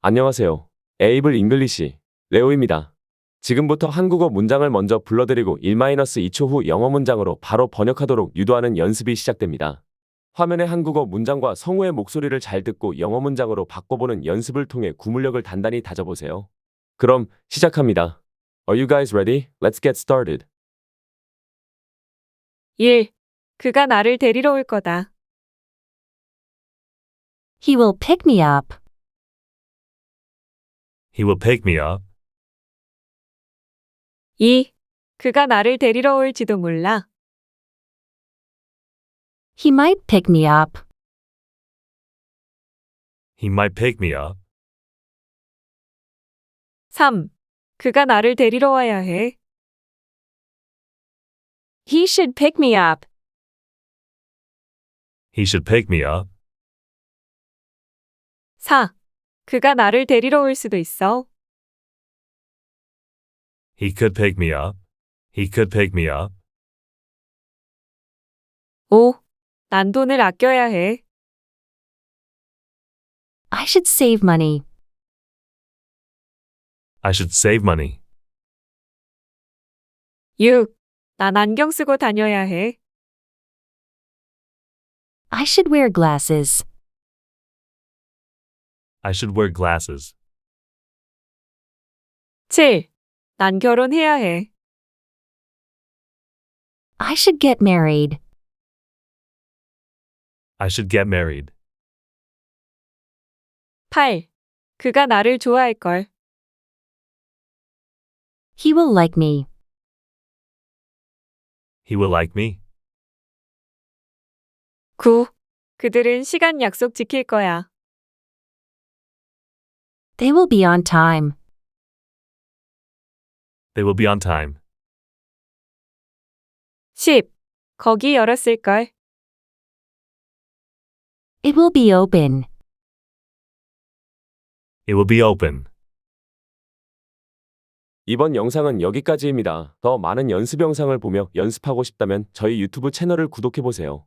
안녕하세요. 에이블 잉글리시 레오입니다. 지금부터 한국어 문장을 먼저 불러드리고 1-2초 후 영어 문장으로 바로 번역하도록 유도하는 연습이 시작됩니다. 화면의 한국어 문장과 성우의 목소리를 잘 듣고 영어 문장으로 바꿔보는 연습을 통해 구물력을 단단히 다져보세요. 그럼 시작합니다. Are you guys ready? Let's get started. 1. 그가 나를 데리러 올 거다. He will pick me up. He will pick me up. 2. 그가 나를 데리러 올지도 몰라. He might pick me up. He might pick me up. 3. 그가 나를 데리러 와야 해. He should pick me up. He should pick me up. 4. 그가 나를 데리러 올 수도 있어. He could pick me up. He could pick me up. 5. 난 돈을 아껴야 해. I should save money. I should save money. 6. 난 안경 쓰고 다녀야 해. I should wear glasses. I should wear glasses. 7. 난 결혼해야 해. I should get married. I should get married. 8. 그가 나를 좋아할 걸. He will like me. He will like me. 9. 그들은 시간 약속 지킬 거야. They will be on time. They will be on time. 10. 거기 열었을 걸. It will be open. It will be open. 이번 영상은 여기까지입니다. 더 많은 연습 영상을 보며 연습하고 싶다면 저희 유튜브 채널을 구독해보세요.